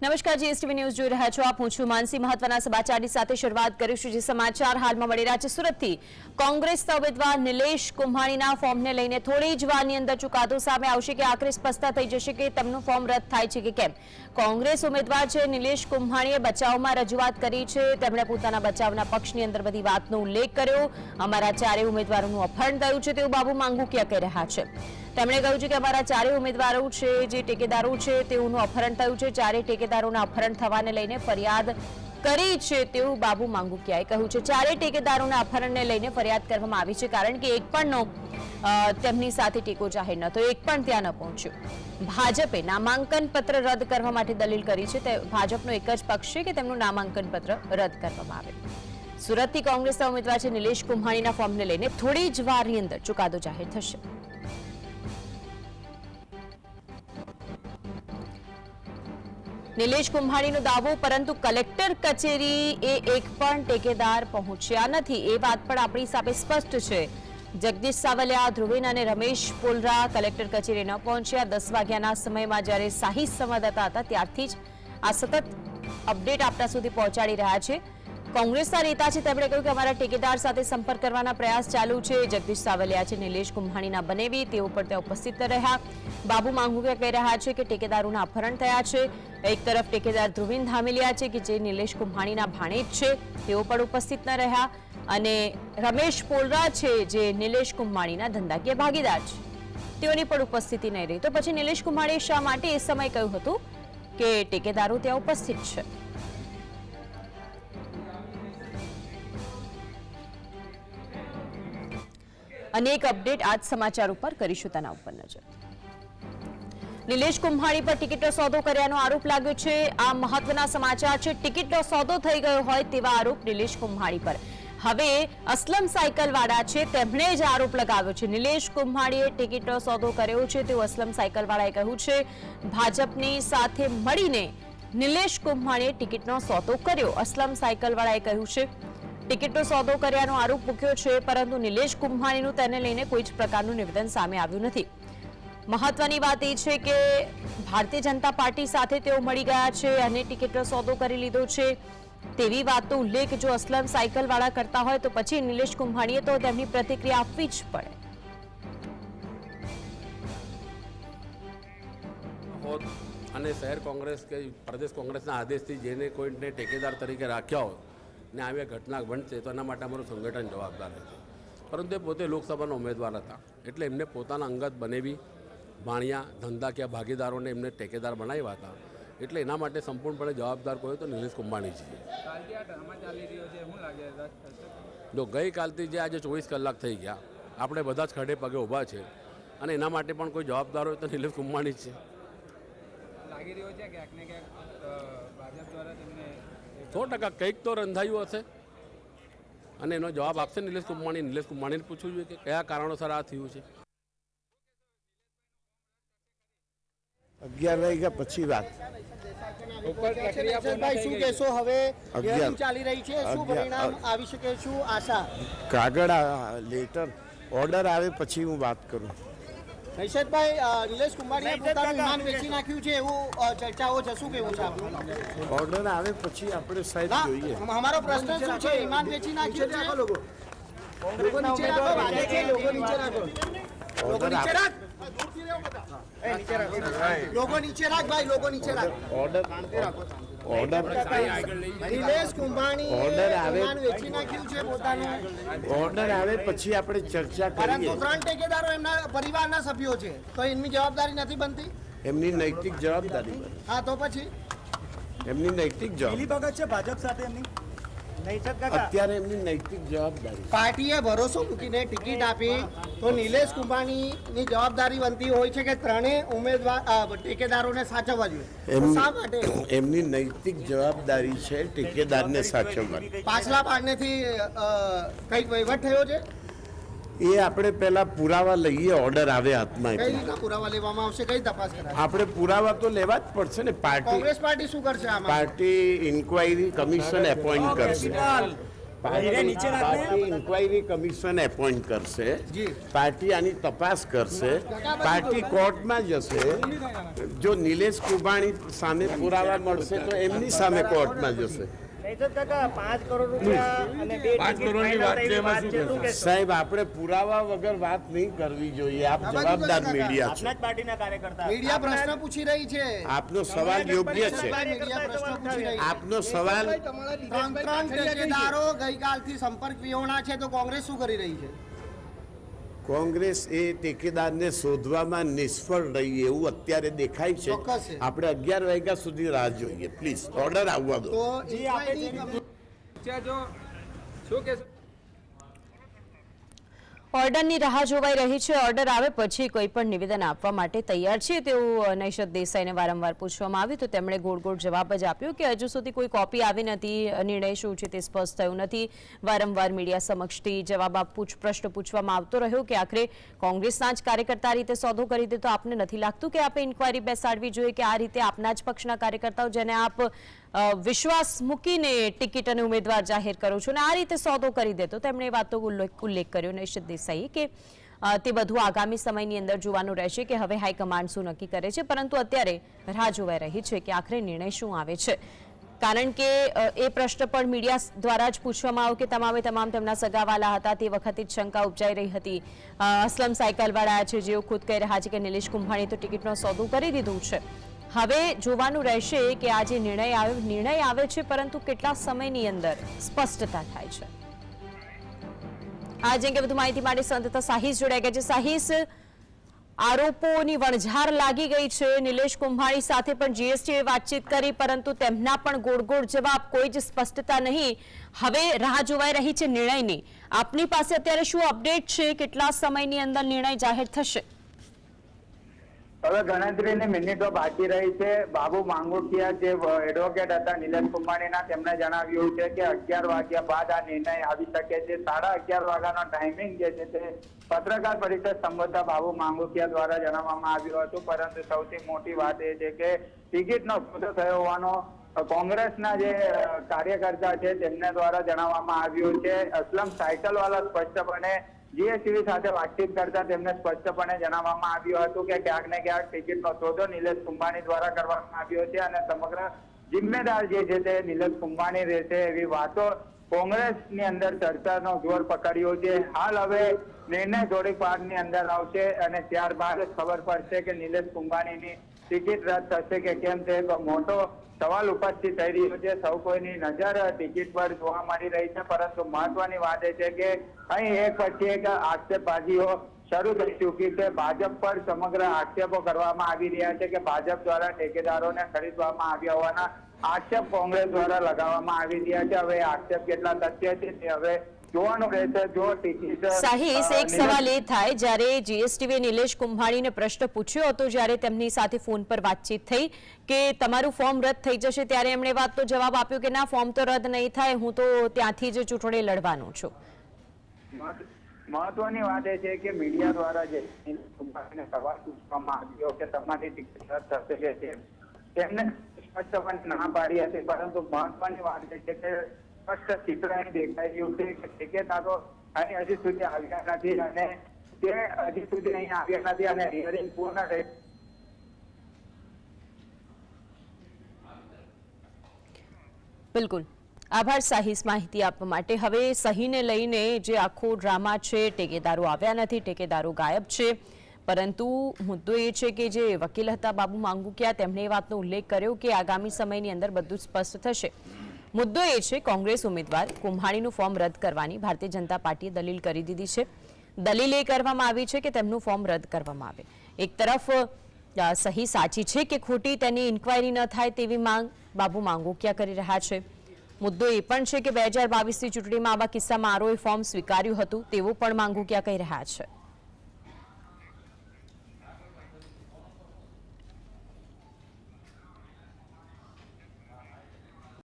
નમસ્કાર, GSTV news જોઈ રહ્યા છો આપ. હું છું માનસી. મહત્વના સમાચારની સાથે શરૂઆત કરીશું, જે સમાચાર હાલમાં મળી રહ્યા છે સુરતથી. કોંગ્રેસના ઉમેદવાર નિલેશ કુંભાણીના ફોર્મને લઈને થોડી જ વારની અંદર ચુકાદો સામે આવશે કે આખરે સ્પષ્ટતા થઈ જશે કે તેમનું ફોર્મ રદ થાય છે કે કેમ. કોંગ્રેસ ઉમેદવાર છે નિલેશ કુંભાણીએ બચાવમાં રજૂઆત કરી છે. તેમણે પોતાના બચાવના પક્ષની અંદર બધી વાતનો ઉલ્લેખ કર્યો. અમારા ચારેય ઉમેદવારોનું અપહરણ થયું છે તેવું બાબુ માંગુકિયા કહી રહ્યા છે? તેમણે કહ્યું છે કે અમારા ચારેય ઉમેદવારો છે, જે ટેકેદારો છે, તેઓનું અપહરણ થયું છે. ચારેય ટેકેદારોના અપહરણ થવાને લઈને ફરિયાદ કરી છે તેવું બાબુ માંગુકિયાએ કહ્યું છે. ચારેય ટેકેદારોના અપહરણને લઈને ફરિયાદ કરવામાં આવી છે કારણ કે એક પણનો તેમની સાથે ટેકો જાહેર નહોતો એક પણ ત્યાં ન પહોંચ્યો. ભાજપે નામાંકન પત્ર રદ કરવા માટે દલીલ કરી છે. તે ભાજપનો એક જ પક્ષ છે કે તેમનું નામાંકન પત્ર રદ કરવામાં આવે. સુરતથી કોંગ્રેસના ઉમેદવાર છે નિલેશ કુંભાણીના ફોર્મને લઈને થોડી જ વારની અંદર ચુકાદો જાહેર થશે. નિલેશ કુંભાણીનો દાવો, પરંતુ કલેક્ટર કચેરી એ એક પણ ટેકેદાર પહોંચ્યા નથી. એ વાત પણ આપણી સામે સ્પષ્ટ છે. જગદીશ સાવલિયા, ધ્રુવીન અને રમેશ પોલરા કલેક્ટર કચેરી ન પહોંચ્યા. દસ વાગ્યાના સમયમાં જ્યારે શાહી સંવાદદાતા હતા, ત્યારથી જ આ સતત અપડેટ આપણા સુધી પહોંચાડી રહ્યા છે. કોંગ્રેસના નેતા છે, તેમણે કહ્યું કે અમારા ટેકેદાર સાથે સંપર્ક કરવાના પ્રયાસ ચાલુ છે. જગદીશ સાવલિયા છે, નિલેશ કુંભાણીના બનેવી, તેઓ પણ ત્યાં ઉપસ્થિત રહ્યા. બાબુ માંગુકિયા કહી રહ્યા છે કે ટેકેદારોના અપહરણ થયા છે. એક તરફ ટેકેદાર ધ્રુવીન ધામેલિયા છે કે જે નિલેશ કુંભાણીના ભાણેજ છે, તેઓ પણ ઉપસ્થિત ન રહ્યા. અને રમેશ પોલરા છે, જે નિલેશ કુંભાણીના ધંધાકીય ભાગીદાર છે. તેઓની પણ ઉપસ્થિતિ નહીં રહી. તો પછી નિલેશ કુંભાણીએ શા માટે એ સમય કહ્યું હતું કે ટેકેદારો ત્યાં ઉપસ્થિત છે? અનેક અપડેટ આજ સમાચાર ઉપર કરીશું તેના ઉપર નજર. નિલેશ કુંભાણી પર ટિકિટનો સોદો કર્યાનો આરોપ લાગ્યો છે. આ મહત્વના સમાચાર છે. ટિકિટનો સોદો થઈ ગયો હોય તેવા આરોપ નિલેશ કુંભાણી પર. હવે અસલમ સાયકલ વાળા છે તેમણે જ આરોપ લગાવ્યો છે. નિલેશ કુંભાણીએ ટિકિટનો સોદો કર્યો છે. તેવું અસલમ સાયકલ વાળાએ કહ્યું છે, ભાજપની સાથે મળીને નિલેશ કુંભાણીએ ટિકિટનો સોદો કર્યો. અસલમ સાયકલ વાળાએ કહ્યું છે ટિકિટનો સોદો કર્યાનો આરોપ મૂક્યો છે, પરંતુ નિલેશ કુંભાણીનું તેને લઈને કોઈ જ પ્રકારનું નિવેદન સામે આવ્યું નથી. મહત્વની વાત એ છે કે ભારતીય જનતા પાર્ટી સાથે તેઓ મળી ગયા છે અને ટિકિટનો સોદો કરી લીધો છે. તેવી વાતનો ઉલ્લેખ જો અસલમ સાયકલ વાળા કરતા હોય તો પછી નિલેશ કુંભાણીએ તો તેમની પ્રતિક્રિયા આપવી જ પડે. અને શહેર કોંગ્રેસ કે પ્રદેશ કોંગ્રેસના આદેશથી જેને કોઈને ટેકેદાર તરીકે રાખ્યા હોય ને આવી ઘટના બનશે તો એના માટે અમારું સંગઠન જવાબદાર રહેશે. પરંતુ એ પોતે લોકસભાના ઉમેદવાર હતા. એટલે એમને પોતાના અંગત બનેવી ભાણિયા ધંધાકીય ભાગીદારોને એમને ટેકેદાર બનાવ્યા હતા. એટલે એના માટે સંપૂર્ણપણે જવાબદાર કોઈ તો નિલેશ કુંભાણી છે જો ગઈકાલથી જે આજે ચોવીસ કલાક થઈ ગયા આપણે બધા જ ખડે પગે ઊભા છે. અને એના માટે પણ કોઈ જવાબદાર હોય તો નિલેશ કુંભાણી છે લાગી રહ્યો છે ક્યાંક ને ક્યાંક ભાજપ દ્વારા સો ટકા કંઈક તો રંધાયું હશે. અને એનો જવાબ આપશે નિલેશ કુંભાણી નિલેશ કુંભાણીને પૂછવું જોઈએ કે કયા કારણોસર આ થયું છે. અગિયાર વાગ્યા પછી વાત. ઉપર પ્રક્રિયા ભાઈ શું કહેશો હવે? અગિયાર. ચાલી રહી છે. શું અગિયાર. પરિણામ આવી શકે? શું આશા? કાગળ લેટર ઓર્ડર આવે પછી હું વાત કરું. નૈશદભાઈ અ, નિલેશ કુમારીએ પોતાનું વિમાન વેચી નાખ્યું છે એવું ચર્ચાઓ છે શું કેવું છે આપનું ઓર્ડર આવે પછી આપણે સાહેબ જોઈએ. અમારો પ્રશ્ન શું છે? વિમાન વેચી નાખ્યું છે? લોકો. નીચે રાખો, વાગે છે, લોકો નીચે રાખો. લોકો નીચે રાખ. એ, નીચે રાખ. લોકો નીચે રાખ ભાઈ લોકો નીચે રાખ. Order order Nilesh Kumbhani Order આવે. વેચી નાખ્યું છે પોતાનું. ઓર્ડર આવે પછી આપણે ચર્ચા પરંતુ કરીએ ત્રણ ટેકેદારો એમના પરિવારના સભ્યો છે. તો એમની જવાબદારી નથી બનતી? એમની નૈતિક જવાબદારી હા તો પછી? એમની નૈતિક જવાબદારી અત્યારે એમની નૈતિક જવાબદારી પાર્ટીએ ભરોસો મૂકીને ટિકિટ આપી. તો નિલેશ કુંભાણીની જવાબદારી બનતી હોય છે કે ત્રણેય ઉમેદવાર ટેકેદારોને સાચવવા જોઈએ? શા માટે? એમની નૈતિક જવાબદારી છે ટેકેદારને સાચવવા પાછલા પાડનેથી કંઈક વહીવટ થયો છે? એ આપણે પહેલા પુરાવા લઈએ ઓર્ડર આવે હાથમાં કઈ રીતના પુરાવા લેવામાં આવશે કઈ તપાસ કરાશે? આપણે પુરાવા તો લેવા જ પડશે ને પાર્ટી કોંગ્રેસ પાર્ટી શું કરશે આમાં? પાર્ટી ઇન્ક્વાયરી કમિશન એપોઇન્ટ કરશે. પાર્ટી ઇન્ક્વાયરી કમિશન એપોઇન્ટ કરશે. પાર્ટી આની તપાસ કરશે. પાર્ટી કોર્ટમાં જશે. જો નિલેશ કુબાણી સામે પુરાવા મળશે તો એમની સામે કોર્ટમાં જશે. સાહેબ આપણે પુરાવા વગર વાત નહીં કરવી જોઈએ. આપ જવાબદાર મીડિયા પ્રશ્ન પૂછી રહી છે. આપનો સવાલ યોગ્ય છે. આપનો સવાલ ત્રણ ત્રણ ઠેકેદારો ગઈકાલથી સંપર્ક વિહોણા છે તો કોંગ્રેસ શું કરી રહી છે? કોંગ્રેસ એ ટેકેદારને શોધવામાં નિષ્ફળ રહી એવું અત્યારે દેખાય છે. આપણે અગિયાર વાગ્યા સુધી રાહ જોઈએ. પ્લીઝ ઓર્ડર આવવા દો. તો inquiry કમિ- છે જો શું કહેશો ઓર્ડરની રાહ જોવાઈ રહી છે. ઓર્ડર આવે પછી કોઈ પણ નિવેદન આપવા માટે તૈયાર છે તેવું નૈશદ દેસાઈને વારંવાર પૂછવામાં આવ્યું. તો તેમણે ગોળ ગોળ જવાબ જ આપ્યો કે હજુ સુધી કોઈ કોપી આવી નથી. નિર્ણય શું છે તે સ્પષ્ટ થયું નથી. વારંવાર મીડિયા સમક્ષથી જવાબ પૂછ, પ્રશ્ન પૂછવામાં આવતો રહ્યો કે આખરે કોંગ્રેસના જ કાર્યકર્તા રીતે સોદો કરી દે તો આપને નથી લાગતું કે આપે ઇન્કવાયરી બેસાડવી જોઈએ કે આ રીતે આપના જ પક્ષના કાર્યકર્તાઓ જેને આપ વિશ્વાસ મૂકીને ટિકિટ અને ઉમેદવાર જાહેર કરો છો અને આ રીતે સોદો કરી દેતો તેમણે એ વાતનો ઉલ્લેખ કર્યો નિશ્ચિત દેસાઈએ કે તે બધું આગામી સમયની અંદર જોવાનું રહેશે કે હવે હાઈકમાન્ડ શું નક્કી કરે છે, પરંતુ અત્યારે રાહ જોવાઈ રહી છે કે આખરે નિર્ણય શું આવે છે. કારણ કે એ પ્રશ્ન પણ મીડિયા દ્વારા જ પૂછવામાં આવ્યો કે તમામે તમામ તેમના સગાવાલા હતા, તે વખતે જ શંકા ઉપજાઈ રહી હતી. અસલમ સાયકલવાળા છે જેઓ ખુદ કહી રહ્યા છે કે નિલેશ કુંભાણીએ તો ટિકિટનો સોદો કરી દીધું છે. હવે જોવાનું રહેશે કે આ જે નિર્ણય આવે નિર્ણય આવે છે, પરંતુ કેટલા સમયની અંદર સ્પષ્ટતા થાય છે. આ જ અંગે વધુ માહિતી માટે સંતતા સાહિસ જોડાઈ ગયા છે. સાહિસ, આરોપોની વણઝાર લાગી ગઈ છે. નિલેશ કુંભાણી સાથે પણ જીએસટીએ વાતચીત કરી, પરંતુ તેમના પણ ગોળ ગોળ જવાબ કોઈ જ સ્પષ્ટતા નહીં. હવે રાહ જોવાઈ રહી છે નિર્ણયની. આપની પાસે અત્યારે શું અપડેટ છે? કેટલા સમયની અંદર નિર્ણય જાહેર થશે? હવે ગણતરીની મિનિટો બાકી રહી છે. બાબુ માંગુકિયા જે એડવોકેટ હતા નિલેશ કુંભાણીના, તેમણે જણાવ્યું છે કે અગિયાર વાગ્યા બાદ આ નિર્ણય આવી શકે છે. સાડા અગિયાર વાગ્યાનો ટાઈમિંગ જે છે તે પત્રકાર પરિષદ સંબોધતા બાબુ માંગુકિયા દ્વારા જણાવવામાં આવ્યું હતું. પરંતુ સૌથી મોટી વાત એ છે કે ટિકિટનો સોદો થયો હોવાનો કોંગ્રેસના જે કાર્યકર્તા છે તેમને દ્વારા જણાવવામાં આવ્યું છે. અસલમ સાયકલ વાળા સ્પષ્ટપણે જીએસટીવી સાથે વાતચીત કરતા તેમને સ્પષ્ટપણે જણાવવામાં આવ્યું હતું કે ક્યાંક ને ક્યાંક ટિકિટનો સોદો નિલેશ કુંભાણી દ્વારા કરવામાં આવ્યો છે અને સમગ્ર જિમ્મેદાર જે છે તે નિલેશ કુંભાણી રહેશે એવી વાતો કોંગ્રેસની અંદર ચર્ચાનો જોર પકડ્યો છે. હાલ હવે નિર્ણય થોડીક વારની અંદર આવશે અને ત્યારબાદ ખબર પડશે કે નિલેશ કુંભાણીની ટિકિટ રદ થશે કે કેમ તે મોટો સવાલ ઉપસ્થિત થઈ રહ્યો છે. સૌ કોઈની નજર ટિકિટ પર જોવા મળી રહી છે. પરંતુ મહત્વની વાત એ છે કે અહીં એક પછી એક આક્ષેપબાજીઓ શરૂ થઈ ચૂકી છે. ભાજપ પર સમગ્ર આક્ષેપો કરવામાં આવી રહ્યા છે કે ભાજપ દ્વારા ઠેકેદારોને ખરીદવામાં આવ્યા હોવાના આક્ષેપ કોંગ્રેસ દ્વારા લગાવવામાં આવી રહ્યા છે. હવે આક્ષેપ કેટલા સત્ય છે તે હવે જોવાનું રહેશે જો ટિકિટ સાહિસ એક સવાલ એ થાય જ્યારે જીએસટીવી નિલેશ કુંભાણીને પ્રશ્ન પૂછ્યો હતો જ્યારે તેમની સાથે ફોન પર વાતચીત થઈ કે તમારું ફોર્મ રદ થઈ જશે ત્યારે એમણે વાત તો જવાબ આપ્યો કે ના ફોર્મ તો રદ નહીં થાય હું તો ત્યાંથી જ ચૂંટણી લડવાનો છું. મહત્વની વાત એ છે કે મીડિયા દ્વારા જે સવાલ પૂછવામાં આવ્યો કે તમારી ટિકિટ રદ થશે કે તેમને સ્પષ્ટપણે ના પાડી હતી પરંતુ મહત્વની વાત એ છે કે સ્પષ્ટ ચિત્ર અહીં દેખાઈ રહ્યું છે કે ઠેકેદારો અહીં હજી સુધી આવ્યા નથી અને તે હજી સુધી અહીં આવ્યા નથી અને હિયરિંગ પૂર્ણ થઈ બિલકુલ. આભાર સાહિસ માહિતી આપવા માટે. હવે સહીને લઈને જે આખો ડ્રામા છે, ટેકેદારો આવ્યા નથી, ટેકેદારો ગાયબ છે. પરંતુ મુદ્દો એ છે કે જે વકીલ હતા બાબુ માંગુકિયા, તેમણે એ વાતનો ઉલ્લેખ કર્યો કે આગામી સમયની અંદર બધું સ્પષ્ટ થશે. મુદ્દો એ છે, કોંગ્રેસ ઉમેદવાર કુંભાણીનું ફોર્મ રદ કરવાની ભારતીય જનતા પાર્ટીએ દલીલ કરી દીધી છે. દલીલ એ કરવામાં આવી છે કે તેમનું ફોર્મ રદ કરવામાં આવે. એક તરફ સહી સાચી છે કે ખોટી તેની ઇન્ક્વાયરી ન થાય તેવી માંગ બાબુ માંગોકિયા કરી રહ્યા છે? મુદ્દો એ પણ છે કે બે હજાર બાવીસની ચૂંટણીમાં આવા કિસ્સામાં આરોએ ફોર્મ સ્વીકાર્યું હતું, તેવું પણ માંગોકિયા કહી રહ્યા છે?